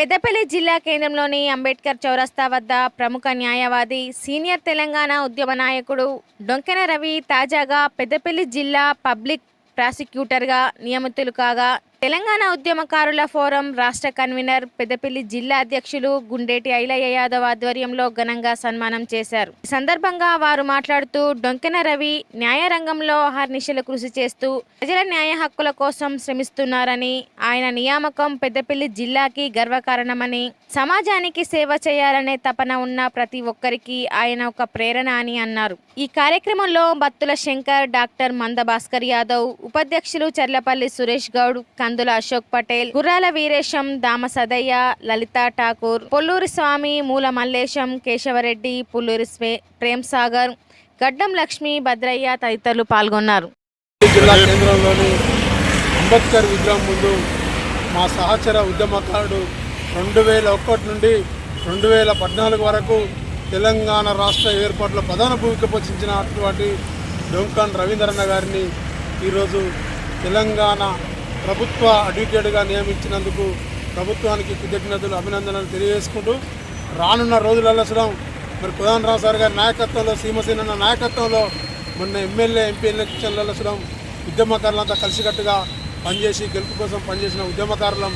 పెద్దపల్లి జిల్లా కేంద్రంలోని అంబేద్కర్ చౌరస్తా వద్ద ప్రముఖ న్యాయవాది సీనియర్ తెలంగాణ ఉద్యమ నాయకుడు డొంకెన రవి తాజాగా పెద్దపల్లి జిల్లా పబ్లిక్ ప్రాసిక్యూటర్గా నియమితులు కాగా తెలంగాణ ఉద్యమకారుల ఫోరం రాష్ట్ర కన్వీనర్ పెద్దపల్లి జిల్లా అధ్యక్షులు గుండేటి ఐలయ్య యాదవ్ ఆధ్వర్యంలో ఘనంగా సన్మానం చేశారు. ఈ సందర్భంగా వారు మాట్లాడుతూ డొంకెన రవి న్యాయ రంగంలో అహర్నిశలు కృషి చేస్తూ ప్రజల న్యాయ హక్కుల కోసం శ్రమిస్తున్నారని ఆయన నియామకం పెద్దపల్లి జిల్లాకి గర్వకారణమని సమాజానికి సేవ చేయాలనే తపన ఉన్న ప్రతి ఒక్కరికి ఆయన ఒక ప్రేరణ అని అన్నారు. ఈ కార్యక్రమంలో బత్తుల శంకర్ డాక్టర్ మంద భాస్కర్ యాదవ్ ఉపాధ్యక్షులు చర్లపల్లి సురేష్ గౌడ్ కందుల అశోక్ పటేల్ గుర్రాల వీరేశం దామ సదయ్య లలిత ఠాకూర్ పొల్లూరి స్వామి మూల మల్లేశం కేశవరెడ్డి పుల్లూరి ప్రేమ్ సాగర్ గడ్డం లక్ష్మి భద్రయ్య తదితరులు పాల్గొన్నారు. జిల్లా కేంద్రంలోని అంబేద్కర్ విగ్రహం ముందు మా సహచర ఉద్యమకారుడు రెండు వేల ఒకటి నుండి రెండు వేల పద్నాలుగు వరకు తెలంగాణ రాష్ట్ర ఏర్పాటులో ప్రధాన భూమిక పోషించినటువంటి డొంకాన్ రవీంద్రన్న గారిని ఈరోజు తెలంగాణ ప్రభుత్వ అడ్వకేట్గా నియమించినందుకు ప్రభుత్వానికి కృతజ్ఞతలు అభినందనలు తెలియజేసుకుంటూ రానున్న రోజులలో కూడా మరి ప్రధానరావు సార్ గారి నాయకత్వంలో సీమసేన నాయకత్వంలో మొన్న ఎమ్మెల్యే ఎంపీ ఎలక్షన్లలో కూడా ఉద్యమకారులంతా కలిసికట్టుగా పనిచేసి గెలుపు కోసం పనిచేసిన ఉద్యమకారులం.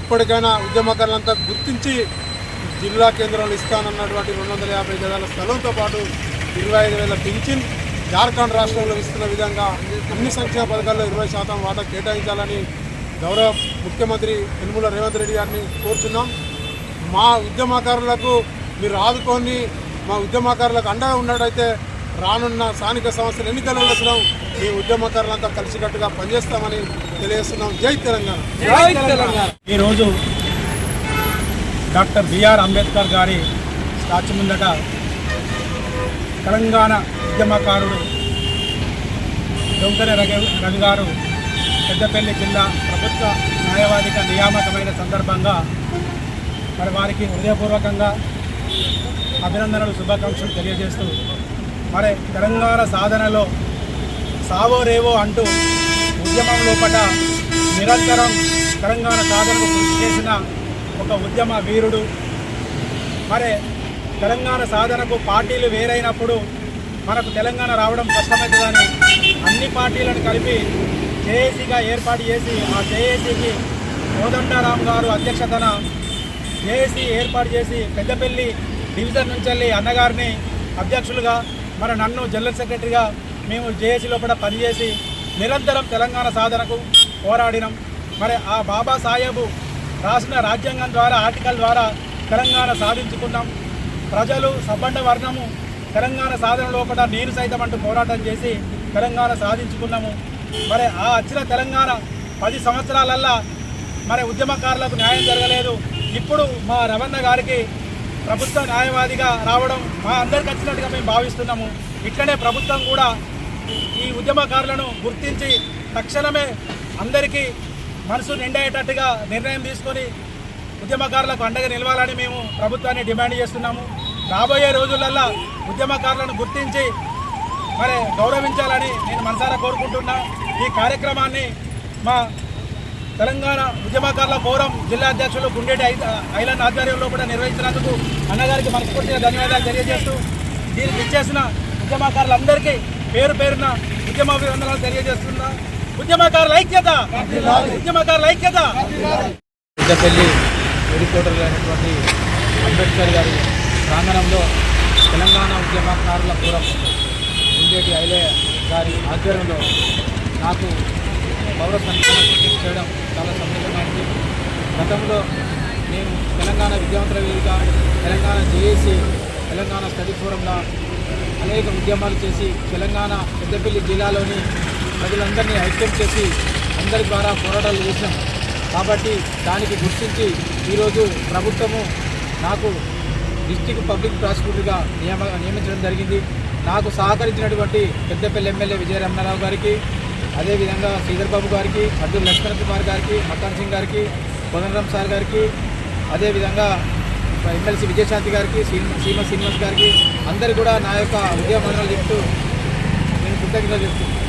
ఇప్పటికైనా ఉద్యమకారులంతా గుర్తించి జిల్లా కేంద్రంలో ఇస్తానన్నటువంటి రెండు వందల యాభై గదాల స్థలంతో పాటు ఇరవై ఐదు వేల పింఛన్ జార్ఖండ్ రాష్ట్రంలో ఇస్తున్న విధంగా అన్ని సంక్షేమ పథకాల్లో ఇరవై శాతం వాటా కేటాయించాలని గౌరవ ముఖ్యమంత్రి యనమల రేవంత్ రెడ్డి గారిని కోరుచున్నాం. మా ఉద్యమకారులకు మీరు ఆదుకొని మా ఉద్యమకారులకు అండగా ఉన్నట్టయితే రానున్న స్థానిక సంస్థల ఎన్నికల వచ్చినాం మీ ఉద్యమకారులంతా కలిసికట్టుగా పనిచేస్తామని తెలియజేస్తున్నాం. జై తెలంగాణ. జై తెలంగాణ. ఈరోజు డాక్టర్ బిఆర్ అంబేద్కర్ గారి స్టాచ్యూ ముందట తెలంగాణ ఉద్యమకారుడు డొంకర రవి రవి గారు పెద్దపల్లి జిల్లా ప్రభుత్వ న్యాయవాదిక నియామకమైన సందర్భంగా మరి వారికి హృదయపూర్వకంగా అభినందనలు శుభాకాంక్షలు తెలియజేస్తూ మరి తెలంగాణ సాధనలో సావో రేవో అంటూ ఉద్యమం లోపల నిరంతరం తెలంగాణ సాధనకు కృషి చేసిన ఒక ఉద్యమ వీరుడు. మరి తెలంగాణ సాధనకు పార్టీలు వేరైనప్పుడు మనకు తెలంగాణ రావడం కష్టమవుతుందని అన్ని పార్టీలను కలిపి జేఏసీగా ఏర్పాటు చేసి ఆ జేఏసీకి కోదండారాం గారు అధ్యక్షతన జేఏసీ ఏర్పాటు చేసి పెద్దపల్లి డివిజన్ నుంచి వెళ్ళి అన్నగారిని అధ్యక్షులుగా మరి నన్ను జనరల్ సెక్రటరీగా మేము జేఏసీ లోపల పనిచేసి నిరంతరం తెలంగాణ సాధనకు పోరాడినాం. మరి ఆ బాబా సాహెబు రాసిన రాజ్యాంగం ద్వారా ఆర్టికల్ ద్వారా తెలంగాణ సాధించుకున్నాం. ప్రజలు సబ్బండ వర్ణము తెలంగాణ సాధన కూడా నేను సైతం అంటూ పోరాటం చేసి తెలంగాణ సాధించుకున్నాము. మరి ఆ వచ్చిన తెలంగాణ పది సంవత్సరాలల్లా మరి ఉద్యమకారులకు న్యాయం జరగలేదు. ఇప్పుడు మా రవణ గారికి ప్రభుత్వ న్యాయవాదిగా రావడం మా అందరికి వచ్చినట్టుగా మేము భావిస్తున్నాము. ఇట్లనే ప్రభుత్వం కూడా ఈ ఉద్యమకారులను గుర్తించి తక్షణమే అందరికీ మనసు నిండేటట్టుగా నిర్ణయం తీసుకొని ఉద్యమకారులకు అండగా నిలవాలని మేము ప్రభుత్వాన్ని డిమాండ్ చేస్తున్నాము. రాబోయే రోజులల్లో ఉద్యమకారులను గుర్తించి మరి గౌరవించాలని నేను మనసారా కోరుకుంటున్నా. ఈ కార్యక్రమాన్ని మా తెలంగాణ ఉద్యమకారుల ఫోరం జిల్లా అధ్యక్షులు గుండెటి ఐ- ఐలాండ్ ఆధ్వర్యంలో కూడా నిర్వహించినందుకు అన్నగారికి మనస్ఫూర్తిగా ధన్యవాదాలు తెలియజేస్తూ దీనికి ఇచ్చేసిన ఉద్యమకారులందరికీ పేరు పేరున ఉద్యమ అభివందనాలు తెలియజేస్తున్నా. ఉద్యమకారుల ఐక్యత! ఉద్యమకారుల ఐక్యత! పెద్దపల్లి హెడ్క్వార్టర్ అయినటువంటి అంబేద్కర్ గారి ప్రాంగణంలో తెలంగాణ ఉద్యమకారుల పూర్వం ఉండేటి ఐలే గారి ఆధ్వర్యంలో నాకు పౌర సంఘటన చేయడం చాలా సంతోషమైంది. గతంలో నేను తెలంగాణ విద్యావంతుల వేదిక తెలంగాణ జేఏసీ తెలంగాణ స్టడీ ఫోరంలో అనేక ఉద్యమాలు చేసి తెలంగాణ పెద్దపల్లి జిల్లాలోని ప్రజలందరినీ ఐక్యం చేసి అందరి ద్వారా పోరాటాలు చేశాం. కాబట్టి దానికి గుర్తించి ఈరోజు ప్రభుత్వము నాకు డిస్టిక్ పబ్లిక్ ప్రాసిక్యూటర్గా నియమ నియమించడం జరిగింది. నాకు సహకరించినటువంటి పెద్దపల్లి ఎమ్మెల్యే విజయరమణారావు గారికి అదేవిధంగా శ్రీధర్ బాబు గారికి అబ్దుల్ లక్ష్మణ్ కుమార్ గారికి మకాన్ సింగ్ గారికి కోదండరామ్ సార్ గారికి అదేవిధంగా ఎమ్మెల్సీ విజయశాంతి గారికి శ్రీమ శ్రీనివాస్ గారికి అందరు కూడా నా యొక్క ఉద్యమ చెప్తూ నేను కృతజ్ఞతలు చెప్తున్నాను.